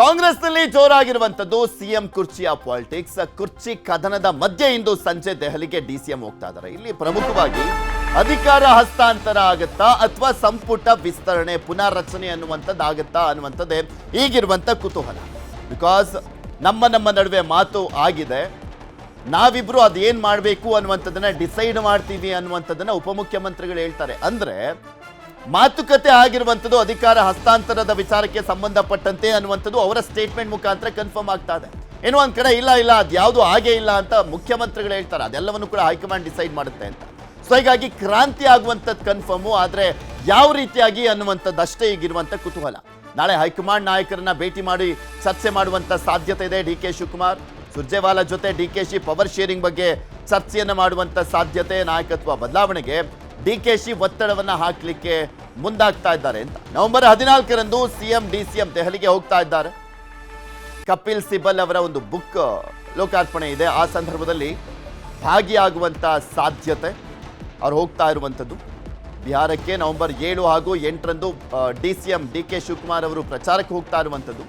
ಕಾಂಗ್ರೆಸ್ನಲ್ಲಿ ಜೋರಾಗಿರುವಂತದ್ದು ಸಿಎಂ ಕುರ್ಚಿಯ ಪಾಲಿಟಿಕ್ಸ್, ಕುರ್ಚಿ ಕದನದ ಮಧ್ಯೆ ಇಂದು ಸಂಜೆ ದೆಹಲಿಗೆ ಡಿ ಸಿಎಂ ಹೋಗ್ತಾ ಇದ್ದಾರೆ. ಇಲ್ಲಿ ಪ್ರಮುಖವಾಗಿ ಅಧಿಕಾರ ಹಸ್ತಾಂತರ ಆಗತ್ತಾ ಅಥವಾ ಸಂಪುಟ ವಿಸ್ತರಣೆ ಪುನರ್ರಚನೆ ಅನ್ನುವಂಥದ್ದು ಆಗತ್ತಾ ಅನ್ನುವಂಥದ್ದೇ ಈಗಿರುವಂತ ಕುತೂಹಲ. ಬಿಕಾಸ್ ನಮ್ಮ ನಮ್ಮ ನಡುವೆ ಮಾತು ಆಗಿದೆ. ನಾವಿಬ್ರು ಅದೇನ್ ಮಾಡಬೇಕು ಅನ್ನುವಂಥದ್ದನ್ನ ಡಿಸೈಡ್ ಮಾಡ್ತೀವಿ ಅನ್ನುವಂಥದ್ದನ್ನ ಉಪಮುಖ್ಯಮಂತ್ರಿಗಳು ಹೇಳ್ತಾರೆ. ಅಂದ್ರೆ ಮಾತುಕತೆ ಆಗಿರುವಂಥದ್ದು ಅಧಿಕಾರ ಹಸ್ತಾಂತರದ ವಿಚಾರಕ್ಕೆ ಸಂಬಂಧಪಟ್ಟಂತೆ ಅನ್ನುವಂಥದ್ದು ಅವರ ಸ್ಟೇಟ್ಮೆಂಟ್ ಮುಖಾಂತರ ಕನ್ಫರ್ಮ್ ಆಗ್ತಾ ಇದೆ. ಏನೋ ಒಂದ್ ಕಡೆ ಇಲ್ಲ ಇಲ್ಲ ಅದ್ಯಾವುದು ಹಾಗೆ ಇಲ್ಲ ಅಂತ ಮುಖ್ಯಮಂತ್ರಿಗಳು ಹೇಳ್ತಾರೆ. ಅದೆಲ್ಲವನ್ನು ಕೂಡ ಹೈಕಮಾಂಡ್ ಡಿಸೈಡ್ ಮಾಡುತ್ತೆ ಅಂತ. ಸೊ ಹೀಗಾಗಿ ಕ್ರಾಂತಿ ಆಗುವಂಥದ್ದು ಕನ್ಫರ್ಮು ಆದರೆ ಯಾವ ರೀತಿಯಾಗಿ ಅನ್ನುವಂಥದ್ದು ಅಷ್ಟೇ ಈಗಿರುವಂಥ ಕುತೂಹಲ. ನಾಳೆ ಹೈಕಮಾಂಡ್ ನಾಯಕರನ್ನ ಭೇಟಿ ಮಾಡಿ ಚರ್ಚೆ ಮಾಡುವಂಥ ಸಾಧ್ಯತೆ ಇದೆ ಡಿ ಕೆ ಶಿವಕುಮಾರ್. ಸುರ್ಜೇವಾಲಾ ಜೊತೆ D K Shi power sharing ಬಗ್ಗೆ ಚರ್ಚೆಯನ್ನು ಮಾಡುವಂಥ ಸಾಧ್ಯತೆ, ನಾಯಕತ್ವ ಬದಲಾವಣೆಗೆ ಡಿ ಕೆ ಶಿ ಒತ್ತಡವನ್ನು ಹಾಕಲಿಕ್ಕೆ ಮುಂದಾಗ್ತಾ ಇದ್ದಾರೆ ಅಂತ. ನವೆಂಬರ್ ಹದಿನಾಲ್ಕರಂದು ಸಿಎಂ ಡಿ ಸಿ ಎಂ ದೆಹಲಿಗೆ ಹೋಗ್ತಾ ಇದ್ದಾರೆ. ಕಪಿಲ್ ಸಿಬಲ್ ಅವರ ಒಂದು ಬುಕ್ ಲೋಕಾರ್ಪಣೆ ಇದೆ. ಆ ಸಂದರ್ಭದಲ್ಲಿ ಭಾಗಿಯಾಗುವಂಥ ಸಾಧ್ಯತೆ, ಅವ್ರು ಹೋಗ್ತಾ ಇರುವಂಥದ್ದು. ಬಿಹಾರಕ್ಕೆ ನವೆಂಬರ್ ಏಳು ಹಾಗೂ ಎಂಟರಂದು D C M, D K Shivakumar ಅವರು ಪ್ರಚಾರಕ್ಕೆ ಹೋಗ್ತಾ ಇರುವಂಥದ್ದು.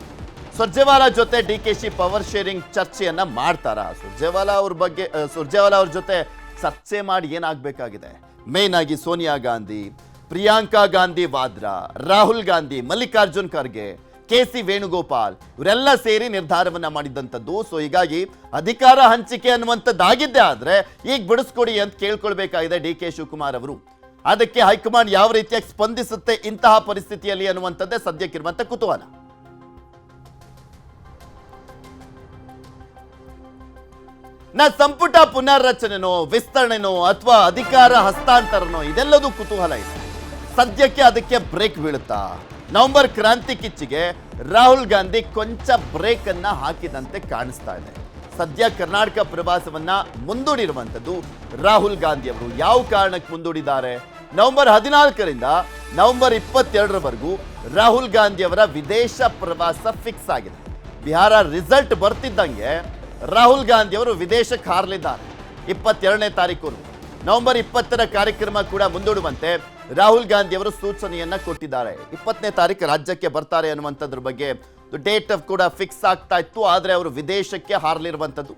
ಸುರ್ಜೇವಾಲಾ ಜೊತೆ D K Shi power sharing ಚರ್ಚೆಯನ್ನ ಮಾಡ್ತಾರಾ? ಸುರ್ಜೇವಾಲಾ ಅವ್ರ ಬಗ್ಗೆ ಸುರ್ಜೇವಾಲಾ ಅವ್ರ ಜೊತೆ ಚರ್ಚೆ ಮಾಡಿ ಏನಾಗಬೇಕಾಗಿದೆ? ಮೇನ್ ಆಗಿ ಸೋನಿಯಾ ಗಾಂಧಿ, ಪ್ರಿಯಾಂಕಾ ಗಾಂಧಿ ವಾದ್ರಾ, ರಾಹುಲ್ ಗಾಂಧಿ, ಮಲ್ಲಿಕಾರ್ಜುನ್ ಖರ್ಗೆ, ಕೆ ಸಿ ವೇಣುಗೋಪಾಲ್, ಇವರೆಲ್ಲ ಸೇರಿ ನಿರ್ಧಾರವನ್ನ ಮಾಡಿದ್ದಂಥದ್ದು. ಸೊ ಹೀಗಾಗಿ ಅಧಿಕಾರ ಹಂಚಿಕೆ ಅನ್ನುವಂಥದ್ದಾಗಿದ್ದೇ ಆದ್ರೆ ಈಗ ಬಿಡಿಸ್ಕೊಡಿ ಅಂತ ಕೇಳ್ಕೊಳ್ಬೇಕಾಗಿದೆ ಡಿ ಕೆ ಶಿವಕುಮಾರ್ ಅವರು. ಅದಕ್ಕೆ ಹೈಕಮಾಂಡ್ ಯಾವ ರೀತಿಯಾಗಿ ಸ್ಪಂದಿಸುತ್ತೆ ಇಂತಹ ಪರಿಸ್ಥಿತಿಯಲ್ಲಿ ಅನ್ನುವಂಥದ್ದೇ ಸದ್ಯಕ್ಕಿರುವಂಥ ಕುತೂಹಲ. ನಾ ಸಂಪುಟ ಪುನರ್ರಚನೆನೋ, ವಿಸ್ತರಣೆನೋ ಅಥವಾ ಅಧಿಕಾರ ಹಸ್ತಾಂತರನೋ, ಇದೆಲ್ಲದೂ ಕುತೂಹಲ ಇದೆ. ಸದ್ಯಕ್ಕೆ ಅದಕ್ಕೆ ಬ್ರೇಕ್ ಬೀಳುತ್ತಾ? ನವೆಂಬರ್ ಕ್ರಾಂತಿ ಕಿಚ್ಚಿಗೆ ರಾಹುಲ್ ಗಾಂಧಿ ಕೊಂಚ ಬ್ರೇಕ್ ಅನ್ನ ಹಾಕಿದಂತೆ ಕಾಣಿಸ್ತಾ ಇದೆ. ಸದ್ಯ ಕರ್ನಾಟಕ ಪ್ರವಾಸವನ್ನ ಮುಂದೂಡಿರುವಂಥದ್ದು ರಾಹುಲ್ ಗಾಂಧಿ ಅವರು ಯಾವ ಕಾರಣಕ್ಕೆ ಮುಂದೂಡಿದ್ದಾರೆ? ನವೆಂಬರ್ ಹದಿನಾಲ್ಕರಿಂದ ನವೆಂಬರ್ ಇಪ್ಪತ್ತೆರಡರವರೆಗೂ ರಾಹುಲ್ ಗಾಂಧಿ ಅವರ ವಿದೇಶ ಪ್ರವಾಸ ಫಿಕ್ಸ್ ಆಗಿದೆ. ಬಿಹಾರ ರಿಸಲ್ಟ್ ಬರ್ತಿದ್ದಂಗೆ ರಾಹುಲ್ ಗಾಂಧಿ ಅವರು ವಿದೇಶಕ್ಕೆ ಹಾರಲಿದ್ದಾರೆ ಇಪ್ಪತ್ತೆರಡನೇ ತಾರೀಕು ನವೆಂಬರ್ ಇಪ್ಪತ್ತರ ಕಾರ್ಯಕ್ರಮ ಕೂಡ ಮುಂದೂಡುವಂತೆ ರಾಹುಲ್ ಗಾಂಧಿ ಅವರು ಸೂಚನೆಯನ್ನ ಕೊಟ್ಟಿದ್ದಾರೆ. ಇಪ್ಪತ್ತನೇ ತಾರೀಕು ರಾಜ್ಯಕ್ಕೆ ಬರ್ತಾರೆ ಅನ್ನುವಂಥದ್ರ ಬಗ್ಗೆ ಡೇಟ್ ಆಫ್ ಕೂಡ ಫಿಕ್ಸ್ ಆಗ್ತಾ ಇತ್ತು, ಆದರೆ ಅವರು ವಿದೇಶಕ್ಕೆ ಹಾರಲಿರುವಂಥದ್ದು.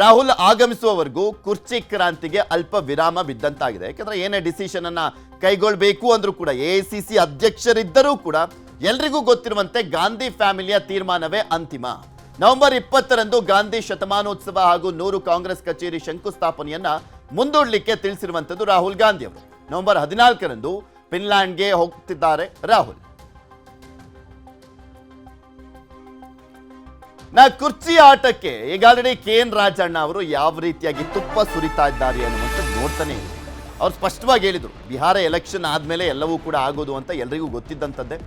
ರಾಹುಲ್ ಆಗಮಿಸುವವರೆಗೂ ಕುರ್ಚಿ ಕ್ರಾಂತಿಗೆ ಅಲ್ಪ ವಿರಾಮ ಬಿದ್ದಂತಾಗಿದೆ. ಯಾಕಂದ್ರೆ ಏನೇ ಡಿಸಿಷನ್ ಅನ್ನ ಕೈಗೊಳ್ಳಬೇಕು ಅಂದ್ರೂ ಕೂಡ, ಎ ಸಿ ಸಿ ಅಧ್ಯಕ್ಷರಿದ್ದರೂ ಕೂಡ ಎಲ್ರಿಗೂ ಗೊತ್ತಿರುವಂತೆ ಗಾಂಧಿ ಫ್ಯಾಮಿಲಿಯ ತೀರ್ಮಾನವೇ ಅಂತಿಮ. ನವೆಂಬರ್ ಇಪ್ಪತ್ತರಂದು ಗಾಂಧಿ ಶತಮಾನೋತ್ಸವ ಹಾಗೂ ನೂರು ಕಾಂಗ್ರೆಸ್ ಕಚೇರಿ ಶಂಕುಸ್ಥಾಪನೆಯನ್ನ ಮುಂದೂಡಲಿಕ್ಕೆ ತಿಳಿಸಿರುವಂಥದ್ದು ರಾಹುಲ್ ಗಾಂಧಿ ಅವರು. ನವೆಂಬರ್ ಹದಿನಾಲ್ಕರಂದು ಫಿನ್ಲ್ಯಾಂಡ್ಗೆ ಹೋಗ್ತಿದ್ದಾರೆ ರಾಹುಲ್. ನಾ ಕುರ್ಚಿ ಆಟಕ್ಕೆ ಈಗಾಗಲೇ ಕೆ ಎನ್ ರಾಜಣ್ಣ ಅವರು ಯಾವ ರೀತಿಯಾಗಿ ತುಪ್ಪ ಸುರಿತಾ ಇದ್ದಾರೆ ಅನ್ನುವಂಥದ್ದು ನೋಡ್ತಾನೆ ಇದೆ ಅವ್ರು ಸ್ಪಷ್ಟವಾಗಿ ಹೇಳಿದರು, ಬಿಹಾರ ಎಲೆಕ್ಷನ್ ಆದಮೇಲೆ ಎಲ್ಲವೂ ಕೂಡ ಆಗೋದು ಅಂತ ಎಲ್ರಿಗೂ ಗೊತ್ತಿದ್ದಂಥದ್ದೇ.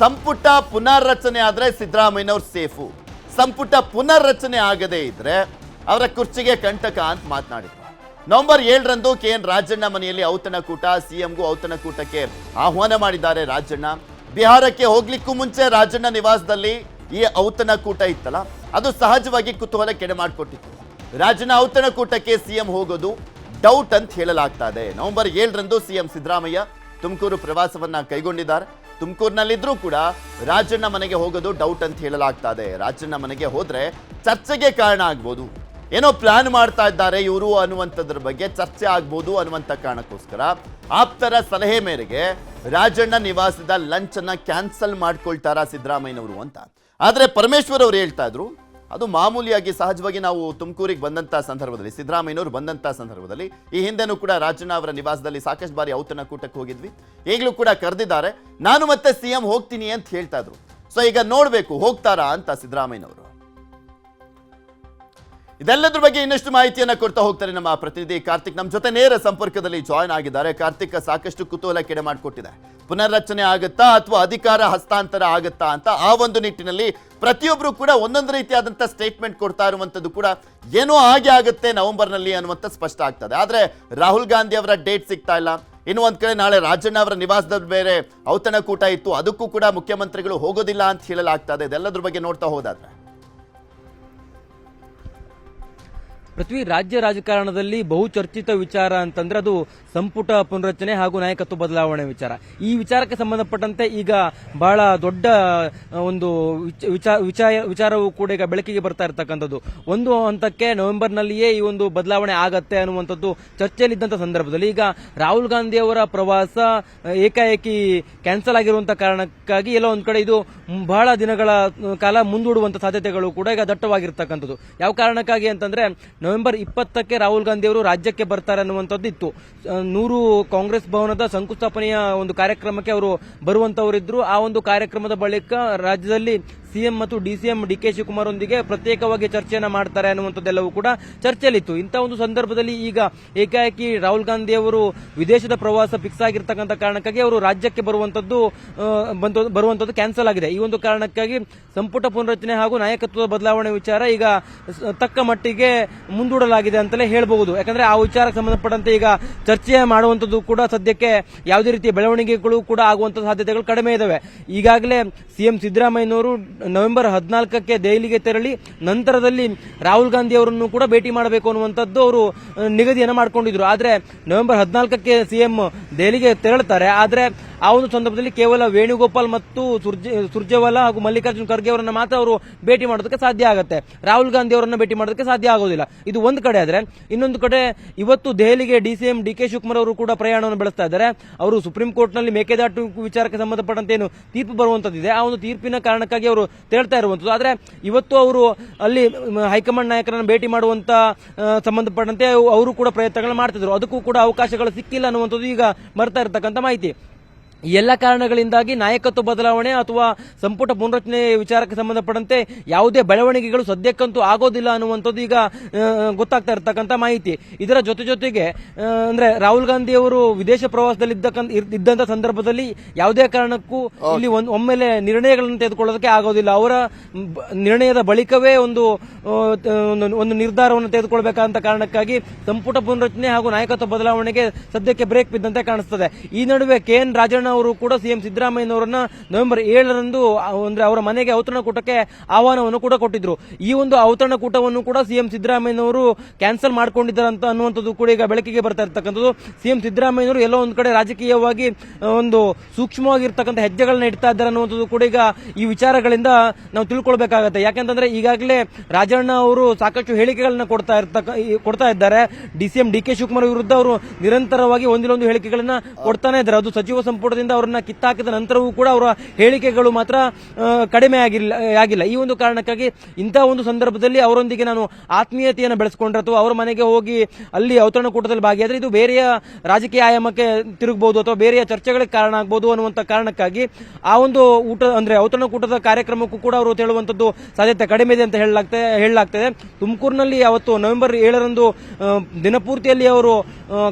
ಸಂಪುಟ ಪುನರ್ರಚನೆ ಆದರೆ ಸಿದ್ದರಾಮಯ್ಯನವ್ರು ಸೇಫು. ಸಂಪುಟ ಪುನರ್ರಚನೆ ಆಗದೇ ಇದ್ರೆ ಅವರ ಕುರ್ಚಿಗೆ ಕಂಟಕ ಅಂತ ಮಾತನಾಡಿದ್ರು. ನವೆಂಬರ್ ಏಳರಂದು ಕೆ ಎನ್ ರಾಜಣ್ಣ ಮನೆಯಲ್ಲಿ ಔತಣಕೂಟ ಸಿಎಂಗೂ ಔತಣಕೂಟಕ್ಕೆ ಆಹ್ವಾನ ಮಾಡಿದ್ದಾರೆ ರಾಜಣ್ಣ. ಬಿಹಾರಕ್ಕೆ ಹೋಗ್ಲಿಕ್ಕೂ ಮುಂಚೆ ರಾಜಣ್ಣ ನಿವಾಸದಲ್ಲಿ ಈ ಔತಣಕೂಟ ಇತ್ತಲ್ಲ, ಅದು ಸಹಜವಾಗಿ ಕುತೂಹಲ ಕೆಡೆ ಮಾಡಿಕೊಟ್ಟಿತ್ತು ರಾಜಣ್ಣ ಔತಣಕೂಟಕ್ಕೆ ಸಿಎಂ ಹೋಗೋದು ಡೌಟ್ ಅಂತ ಹೇಳಲಾಗ್ತಾ ಇದೆ. ನವೆಂಬರ್ ಏಳರಂದು ಸಿಎಂ ಸಿದ್ದರಾಮಯ್ಯ ತುಮಕೂರು ಪ್ರವಾಸವನ್ನ ಕೈಗೊಂಡಿದ್ದಾರೆ. ತುಮಕೂರಿನಲ್ಲಿದ್ರೂ ಕೂಡ ರಾಜಣ್ಣ ಮನೆಗೆ ಹೋಗೋದು ಡೌಟ್ ಅಂತ ಹೇಳಲಾಗ್ತಾ ಇದೆ ರಾಜಣ್ಣ ಮನೆಗೆ ಹೋದ್ರೆ ಚರ್ಚೆಗೆ ಕಾರಣ ಆಗ್ಬೋದು. ಏನೋ ಪ್ಲಾನ್ ಮಾಡ್ತಾ ಇದ್ದಾರೆ ಇವರು ಅನ್ನುವಂಥದ್ರ ಬಗ್ಗೆ ಚರ್ಚೆ ಆಗ್ಬೋದು ಅನ್ನುವಂಥ ಕಾರಣಕ್ಕೋಸ್ಕರ ಆಪ್ತರ ಸಲಹೆ ಮೇರೆಗೆ ರಾಜಣ್ಣ ನಿವಾಸದ ಲಂಚ್ ಅನ್ನ ಕ್ಯಾನ್ಸಲ್ ಮಾಡ್ಕೊಳ್ತಾರಾ ಸಿದ್ದರಾಮಯ್ಯನವರು ಅಂತ. ಆದ್ರೆ ಪರಮೇಶ್ವರ್ ಅವರು ಹೇಳ್ತಾ ಇದ್ರು ಅದು ಮಾಮೂಲಿಯಾಗಿ ಸಹಜವಾಗಿ ನಾವು ತುಮಕೂರಿಗೆ ಬಂದಂತ ಸಂದರ್ಭದಲ್ಲಿ, ಸಿದ್ದರಾಮಯ್ಯನವರು ಬಂದಂತ ಸಂದರ್ಭದಲ್ಲಿ, ಈ ಹಿಂದೆನೂ ಕೂಡ ರಾಜಣ್ಣ ಅವರ ನಿವಾಸದಲ್ಲಿ ಸಾಕಷ್ಟು ಬಾರಿ ಔತಣಕೂಟಕ್ಕೆ ಹೋಗಿದ್ವಿ. ಈಗಲೂ ಕೂಡ ಕರೆದಿದ್ದಾರೆ, ನಾನು ಮತ್ತೆ ಸಿಎಂ ಹೋಗ್ತೀನಿ ಅಂತ ಹೇಳ್ತಾ ಇದ್ರು. ಸೊ ಈಗ ನೋಡಬೇಕು, ಹೋಗ್ತಾರಾ ಅಂತ ಸಿದ್ದರಾಮಯ್ಯನವರು. ಇದೆಲ್ಲದ್ರ ಬಗ್ಗೆ ಇನ್ನಷ್ಟು ಮಾಹಿತಿಯನ್ನು ಕೊಡ್ತಾ ಹೋಗ್ತಾರೆ ನಮ್ಮ ಪ್ರತಿನಿಧಿ ಕಾರ್ತಿಕ್. ನಮ್ಮ ಜೊತೆ ನೇರ ಸಂಪರ್ಕದಲ್ಲಿ ಜಾಯ್ನ್ ಆಗಿದ್ದಾರೆ. ಕಾರ್ತಿಕ್ ಸಾಕಷ್ಟು ಕುತೂಹಲ ಕೆಡೆ ಮಾಡಿಕೊಟ್ಟಿದೆ. ಪುನರ್ರಚನೆ ಆಗುತ್ತಾ ಅಥವಾ ಅಧಿಕಾರ ಹಸ್ತಾಂತರ ಆಗುತ್ತಾ ಅಂತ ಆ ಒಂದು ನಿಟ್ಟಿನಲ್ಲಿ ಪ್ರತಿಯೊಬ್ಬರು ಕೂಡ ಒಂದೊಂದು ರೀತಿಯಾದಂಥ ಸ್ಟೇಟ್ಮೆಂಟ್ ಕೊಡ್ತಾ ಇರುವಂಥದ್ದು ಕೂಡ ಏನೋ ಹಾಗೆ ಆಗುತ್ತೆ ನವೆಂಬರ್ನಲ್ಲಿ ಅನ್ನುವಂಥ ಸ್ಪಷ್ಟ ಆಗ್ತದೆ. ಆದರೆ ರಾಹುಲ್ ಗಾಂಧಿ ಅವರ ಡೇಟ್ ಸಿಗ್ತಾ ಇಲ್ಲ. ಇನ್ನು ಒಂದ್ ಕಡೆ ನಾಳೆ ರಾಜಣ್ಣ ಅವರ ನಿವಾಸದ ಬೇರೆ ಔತಣಕೂಟ ಇತ್ತು. ಅದಕ್ಕೂ ಕೂಡ ಮುಖ್ಯಮಂತ್ರಿಗಳು ಹೋಗೋದಿಲ್ಲ ಅಂತ ಹೇಳಲಾಗ್ತದೆ ಇದೆ. ಇದೆಲ್ಲದ್ರ ಬಗ್ಗೆ ನೋಡ್ತಾ ಹೋದಾದ್ರೆ. ಪೃಥ್ವಿ ರಾಜ್ಯ ರಾಜಕಾರಣದಲ್ಲಿ ಬಹು ಚರ್ಚಿತ ವಿಚಾರ ಅಂತಂದ್ರೆ ಅದು ಸಂಪುಟ ಪುನರಚನೆ ಹಾಗೂ ನಾಯಕತ್ವ ಬದಲಾವಣೆ ವಿಚಾರ. ಈ ವಿಚಾರಕ್ಕೆ ಸಂಬಂಧಪಟ್ಟಂತೆ ಈಗ ಬಹಳ ದೊಡ್ಡ ಒಂದು ವಿಚ- ವಿಚಾರ ವಿಚಾರ- ವಿಚಾರವು ಕೂಡ ಈಗ ಬೆಳಕಿಗೆ ಬರ್ತಾ ಇರತಕ್ಕಂಥದ್ದು. ಒಂದು ಹಂತಕ್ಕೆ ನವೆಂಬರ್ನಲ್ಲಿಯೇ ಈ ಒಂದು ಬದಲಾವಣೆ ಆಗತ್ತೆ ಅನ್ನುವಂಥದ್ದು ಚರ್ಚೆಯಲ್ಲಿದ್ದಂಥ ಸಂದರ್ಭದಲ್ಲಿ ಈಗ ರಾಹುಲ್ ಗಾಂಧಿ ಅವರ ಪ್ರವಾಸ ಏಕಾಏಕಿ ಕ್ಯಾನ್ಸಲ್ ಆಗಿರುವಂತಹ ಕಾರಣಕ್ಕಾಗಿ ಎಲ್ಲ ಒಂದ್ ಕಡೆ ಇದು ಬಹಳ ದಿನಗಳ ಕಾಲ ಮುಂದೂಡುವಂತ ಸಾಧ್ಯತೆಗಳು ಕೂಡ ಈಗ ದಟ್ಟವಾಗಿರ್ತಕ್ಕಂಥದ್ದು. ಯಾವ ಕಾರಣಕ್ಕಾಗಿ ಅಂತಂದ್ರೆ ನವೆಂಬರ್ ಇಪ್ಪತ್ತಕ್ಕೆ ರಾಹುಲ್ ಗಾಂಧಿ ಅವರು ರಾಜ್ಯಕ್ಕೆ ಬರ್ತಾರೆ ಅನ್ನುವಂಥದ್ದು ಇತ್ತು. ನೂರು ಕಾಂಗ್ರೆಸ್ ಭವನದ ಶಂಕುಸ್ಥಾಪನೆಯ ಒಂದು ಕಾರ್ಯಕ್ರಮಕ್ಕೆ ಅವರು ಬರುವಂತವರಿದ್ರು. ಆ ಒಂದು ಕಾರ್ಯಕ್ರಮದ ಬಳಿಕ ರಾಜ್ಯದಲ್ಲಿ ಸಿಎಂ ಮತ್ತು ಡಿಸಿಎಂ ಡಿ ಕೆ ಶಿವಕುಮಾರ್ ಒಂದಿಗೆ ಪ್ರತ್ಯೇಕವಾಗಿ ಚರ್ಚೆಯನ್ನು ಮಾಡ್ತಾರೆ ಅನ್ನುವಂಥದ್ದೆಲ್ಲವೂ ಕೂಡ ಚರ್ಚೆಯಲ್ಲಿತ್ತು. ಇಂಥ ಒಂದು ಸಂದರ್ಭದಲ್ಲಿ ಈಗ ಏಕಾಏಕಿ ರಾಹುಲ್ ಗಾಂಧಿ ಅವರು ವಿದೇಶದ ಪ್ರವಾಸ ಫಿಕ್ಸ್ ಆಗಿರ್ತಕ್ಕಂಥ ಕಾರಣಕ್ಕಾಗಿ ಅವರು ರಾಜ್ಯಕ್ಕೆ ಬರುವಂತದ್ದು ಬರುವಂತದ್ದು ಕ್ಯಾನ್ಸಲ್ ಆಗಿದೆ. ಈ ಒಂದು ಕಾರಣಕ್ಕಾಗಿ ಸಂಪುಟ ಪುನರಚನೆ ಹಾಗೂ ನಾಯಕತ್ವದ ಬದಲಾವಣೆ ವಿಚಾರ ಈಗ ತಕ್ಕ ಮಟ್ಟಿಗೆ ಮುಂದೂಡಲಾಗಿದೆ ಅಂತಲೇ ಹೇಳಬಹುದು. ಯಾಕಂದ್ರೆ ಆ ವಿಚಾರಕ್ಕೆ ಸಂಬಂಧಪಟ್ಟಂತೆ ಈಗ ಚರ್ಚೆ ಮಾಡುವಂತದ್ದು ಕೂಡ ಸದ್ಯಕ್ಕೆ ಯಾವುದೇ ರೀತಿಯ ಬೆಳವಣಿಗೆಗಳು ಕೂಡ ಆಗುವಂತ ಸಾಧ್ಯತೆಗಳು ಕಡಿಮೆ ಇದಾವೆ. ಈಗಾಗಲೇ ಸಿಎಂ ಸಿದ್ದರಾಮಯ್ಯನವರು ನವೆಂಬರ್ ಹದಿನಾಲ್ಕಕ್ಕೆ ದೆಹಲಿಗೆ ತೆರಳಿ ನಂತರದಲ್ಲಿ ರಾಹುಲ್ ಗಾಂಧಿ ಅವರನ್ನು ಕೂಡ ಭೇಟಿ ಮಾಡಬೇಕು ಅನ್ನುವಂಥದ್ದು ಅವರು ನಿಗದಿಯನ್ನು ಮಾಡಿಕೊಂಡಿದ್ರು. ಆದರೆ ನವೆಂಬರ್ ಹದಿನಾಲ್ಕಕ್ಕೆ ಸಿಎಂ ದೆಹಲಿಗೆ ತೆರಳುತ್ತಾರೆ. ಆದರೆ ಆ ಒಂದು ಸಂದರ್ಭದಲ್ಲಿ ಕೇವಲ ವೇಣುಗೋಪಾಲ್ ಮತ್ತು ಸುರ್ಜೆ, ಸುರ್ಜೇವಾಲಾ ಹಾಗೂ ಮಲ್ಲಿಕಾರ್ಜುನ್ ಖರ್ಗೆ ಅವರನ್ನು ಮಾತ್ರ ಅವರು ಭೇಟಿ ಮಾಡೋದಕ್ಕೆ ಸಾಧ್ಯ ಆಗುತ್ತೆ. ರಾಹುಲ್ ಗಾಂಧಿ ಅವರನ್ನು ಭೇಟಿ ಮಾಡೋದಕ್ಕೆ ಸಾಧ್ಯ ಆಗೋದಿಲ್ಲ. ಇದು ಒಂದು ಕಡೆ ಆದರೆ, ಇನ್ನೊಂದು ಕಡೆ ಇವತ್ತು ದೆಹಲಿಗೆ ಡಿಸಿಎಂ ಡಿ ಕೆ ಶಿವಕುಮಾರ್ ಅವರು ಕೂಡ ಪ್ರಯಾಣವನ್ನು ಬೆಳೆಸ್ತಾ ಇದ್ದಾರೆ. ಅವರು ಸುಪ್ರೀಂ ಕೋರ್ಟ್ನಲ್ಲಿ ಮೇಕೆದಾಟು ವಿಚಾರಕ್ಕೆ ಸಂಬಂಧಪಟ್ಟಂತೆ ಏನು ತೀರ್ಪು ಬರುವಂತದ್ದಿದೆ ಆ ಒಂದು ತೀರ್ಪಿನ ಕಾರಣಕ್ಕಾಗಿ ಅವರು ತೆರಳ್ತಾ ಇರುವಂಥದ್ದು ಆದರೆ ಇವತ್ತು ಅವರು ಅಲ್ಲಿ ಹೈಕಮಾಂಡ್ ನಾಯಕರನ್ನು ಭೇಟಿ ಮಾಡುವಂತ ಸಂಬಂಧಪಟ್ಟಂತೆ ಅವರು ಕೂಡ ಪ್ರಯತ್ನಗಳನ್ನು ಮಾಡ್ತಿದ್ರು. ಅದಕ್ಕೂ ಕೂಡ ಅವಕಾಶಗಳು ಸಿಕ್ಕಿಲ್ಲ ಅನ್ನುವಂಥದ್ದು ಈಗ ಬರ್ತಾ ಇರತಕ್ಕಂಥ ಮಾಹಿತಿ. ಎಲ್ಲ ಕಾರಣಗಳಿಂದಾಗಿ ನಾಯಕತ್ವ ಬದಲಾವಣೆ ಅಥವಾ ಸಂಪುಟ ಪುನರಚನೆ ವಿಚಾರಕ್ಕೆ ಸಂಬಂಧಪಟ್ಟಂತೆ ಯಾವುದೇ ಬೆಳವಣಿಗೆಗಳು ಸದ್ಯಕ್ಕಂತೂ ಆಗೋದಿಲ್ಲ ಅನ್ನುವಂಥದ್ದು ಈಗ ಗೊತ್ತಾಗ್ತಾ ಇರ್ತಕ್ಕಂಥ ಮಾಹಿತಿ. ಇದರ ಜೊತೆ ಜೊತೆಗೆ ಅಂದ್ರೆ ರಾಹುಲ್ ಗಾಂಧಿ ಅವರು ವಿದೇಶ ಪ್ರವಾಸದಲ್ಲಿ ಇದ್ದಂತ ಸಂದರ್ಭದಲ್ಲಿ ಯಾವುದೇ ಕಾರಣಕ್ಕೂ ಇಲ್ಲಿ ಒಂದು ಒಮ್ಮೆಲೆ ನಿರ್ಣಯಗಳನ್ನು ತೆಗೆದುಕೊಳ್ಳೋದಕ್ಕೆ ಆಗೋದಿಲ್ಲ. ಅವರ ನಿರ್ಣಯದ ಬಳಿಕವೇ ಒಂದು ಒಂದು- ಒಂದು ನಿರ್ಧಾರವನ್ನು ತೆಗೆದುಕೊಳ್ಬೇಕಂತ ಕಾರಣಕ್ಕಾಗಿ ಸಂಪುಟ ಪುನರಚನೆ ಹಾಗೂ ನಾಯಕತ್ವ ಬದಲಾವಣೆಗೆ ಸದ್ಯಕ್ಕೆ ಬ್ರೇಕ್ ಬಿದ್ದಂತೆ ಕಾಣಿಸ್ತದೆ. ಈ ನಡುವೆ ಕೆ ಎನ್ ರಾಜಣ್ಣ ಅವರು ಕೂಡ ಸಿಎಂ ಸಿದ್ದರಾಮಯ್ಯನವರನ್ನ ನವೆಂಬರ್ ಏಳರಂದು ಅಂದ್ರೆ ಅವರ ಮನೆಗೆ ಔತಣಕೂಟಕ್ಕೆ ಆಹ್ವಾನವನ್ನು ಕೂಡ ಕೊಟ್ಟಿದ್ರು. ಈ ಒಂದು ಔತಣಕೂಟವನ್ನು ಕೂಡ ಸಿಎಂ ಸಿದ್ದರಾಮಯ್ಯನವರು ಕ್ಯಾನ್ಸಲ್ ಮಾಡ್ಕೊಂಡಿದ್ದಾರೆ ಅಂತ ಅನ್ನುವಂಥದ್ದು ಕೂಡ ಈಗ ಬೆಳಕಿಗೆ ಬರ್ತಾ ಇರ್ತಕ್ಕಂಥದ್ದು. ಸಿಎಂ ಸಿದ್ದರಾಮಯ್ಯನವರು ಎಲ್ಲೋ ಒಂದು ಕಡೆ ರಾಜಕೀಯವಾಗಿ ಒಂದು ಸೂಕ್ಷ್ಮವಾಗಿರ್ತಕ್ಕಂಥ ಹೆಜ್ಜೆಗಳನ್ನ ಇಡ್ತಾ ಇದ್ದಾರೆ ಅನ್ನುವಂಥದ್ದು ಕೂಡ ಈಗ ಈ ವಿಚಾರಗಳಿಂದ ನಾವು ತಿಳ್ಕೊಳ್ಬೇಕಾಗತ್ತೆ. ಯಾಕೆಂತಂದ್ರೆ ಈಗಾಗಲೇ ರಾಜಣ್ಣ ಅವರು ಸಾಕಷ್ಟು ಹೇಳಿಕೆಗಳನ್ನ ಕೊಡ್ತಾ ಇರ್ತಕ್ಕ ಕೊಡ್ತಾ ಇದ್ದಾರೆ. ಡಿಸಿಎಂ ಡಿ ಕೆ ಶಿವಕುಮಾರ್ ವಿರುದ್ಧ ಅವರು ನಿರಂತರವಾಗಿ ಒಂದಿಲ್ಲೊಂದು ಹೇಳಿಕೆಗಳನ್ನ ಕೊಡ್ತಾನೆ ಇದ್ದಾರೆ. ಅದು ಸಚಿವ ಸಂಪುಟದಿಂದ ಅವರನ್ನ ಕಿತ್ತಾಕಿದ ನಂತರವೂ ಕೂಡ ಅವರ ಹೇಳಿಕೆಗಳು ಮಾತ್ರ ಕಡಿಮೆ ಆಗಿಲ್ಲ ಆಗಿಲ್ಲ. ಈ ಒಂದು ಕಾರಣಕ್ಕಾಗಿ ಇಂತಹ ಒಂದು ಸಂದರ್ಭದಲ್ಲಿ ಅವರೊಂದಿಗೆ ನಾನು ಆತ್ಮೀಯತೆಯನ್ನು ಬೆಳೆಸ್ಕೊಂಡ್ರೆ ಅಥವಾ ಅವರ ಮನೆಗೆ ಹೋಗಿ ಅಲ್ಲಿ ಔತಣಕೂಟದಲ್ಲಿ ಭಾಗಿಯಾದ್ರೆ ಇದು ಬೇರೆಯ ರಾಜಕೀಯ ಆಯಾಮಕ್ಕೆ ತಿರುಗಬಹುದು ಅಥವಾ ಬೇರೆಯ ಚರ್ಚೆಗಳಿಗೆ ಕಾರಣ ಆಗಬಹುದು ಅನ್ನುವಂತ ಕಾರಣಕ್ಕಾಗಿ ಆ ಒಂದು ಊಟ, ಅಂದ್ರೆ ಔತಣಕೂಟದ ಕಾರ್ಯಕ್ರಮಕ್ಕೂ ಕೂಡ ಅವರು ತೆರಳುವಂತದ್ದು ಸಾಧ್ಯತೆ ಕಡಿಮೆ ಇದೆ ಅಂತ ಹೇಳಲಾಗ್ತದೆ ಹೇಳಲಾಗ್ತದೆ. ತುಮಕೂರಿನಲ್ಲಿ ಅವತ್ತು ನವೆಂಬರ್ ಏಳರಂದು ದಿನಪೂರ್ತಿಯಲ್ಲಿ ಅವರು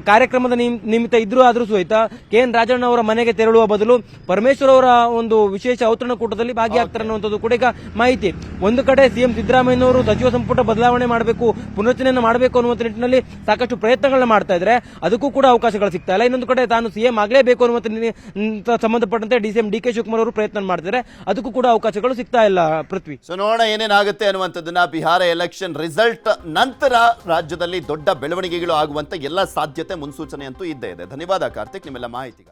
ಕಾರ್ಯಕ್ರಮದ ನಿಮ್- ನಿಮಿತ್ತ ಇದ್ರೂ ಆದ್ರೂ ಸಹಿತ ಕೆ ಎನ್ ರಾಜಣ್ಣ ಅವರ ಮನೆಗೆ ತೆರಳುವ ಬದಲು ಪರಮೇಶ್ವರ್ ಅವರ ಒಂದು ವಿಶೇಷ ಔತಣಕೂಟದಲ್ಲಿ ಭಾಗಿಯಾಗ್ತಾರೆ ಅನ್ನುವಂಥದ್ದು ಕೂಡ ಈಗ ಮಾಹಿತಿ. ಒಂದು ಕಡೆ ಸಿಎಂ ಸಿದ್ದರಾಮಯ್ಯನವರು ಸಚಿವ ಸಂಪುಟ ಬದಲಾವಣೆ ಮಾಡಬೇಕು ಪುನರ್ಚನೆಯನ್ನು ಮಾಡಬೇಕು ಅನ್ನುವಂಥ ನಿಟ್ಟಿನಲ್ಲಿ ಸಾಕಷ್ಟು ಪ್ರಯತ್ನಗಳನ್ನ ಮಾಡ್ತಾ ಇದ್ದಾರೆ ಅದಕ್ಕೂ ಕೂಡ ಅವಕಾಶಗಳು ಸಿಗ್ತಾ ಇಲ್ಲ. ಇನ್ನೊಂದು ಕಡೆ ತಾನು ಸಿಎಂ ಆಗಲೇಬೇಕು ಅನ್ನುವಂಥ ಸಂಬಂಧಪಟ್ಟಂತೆ ಡಿಸಿಎಂ ಡಿ ಕೆ ಶಿವಕುಮಾರ್ ಅವರು ಪ್ರಯತ್ನ ಮಾಡ್ತಿದ್ದಾರೆ. ಅದಕ್ಕೂ ಕೂಡ ಅವಕಾಶಗಳು ಸಿಗ್ತಾ ಇಲ್ಲ ಪೃಥ್ವಿ. ಸೊ ನೋಡೋಣ ಏನೇನಾಗುತ್ತೆ ಅನ್ನುವಂಥದ್ದನ್ನ ಬಿಹಾರ ಎಲೆಕ್ಷನ್ ರಿಸಲ್ಟ್ ನಂತರ ರಾಜ್ಯದಲ್ಲಿ ದೊಡ್ಡ ಬೆಳವಣಿಗೆಗಳು ಆಗುವಂತ ಎಲ್ಲ ಸಾಧ್ಯತೆ ಮುನ್ಸೂಚನೆ ಅಂತೂ ಇದ್ದೇ ಇದೆ. ಧನ್ಯವಾದ ಕಾರ್ತಿಕ್ ನಿಮ್ಮೆಲ್ಲ ಮಾಹಿತಿಗಾಗಿ.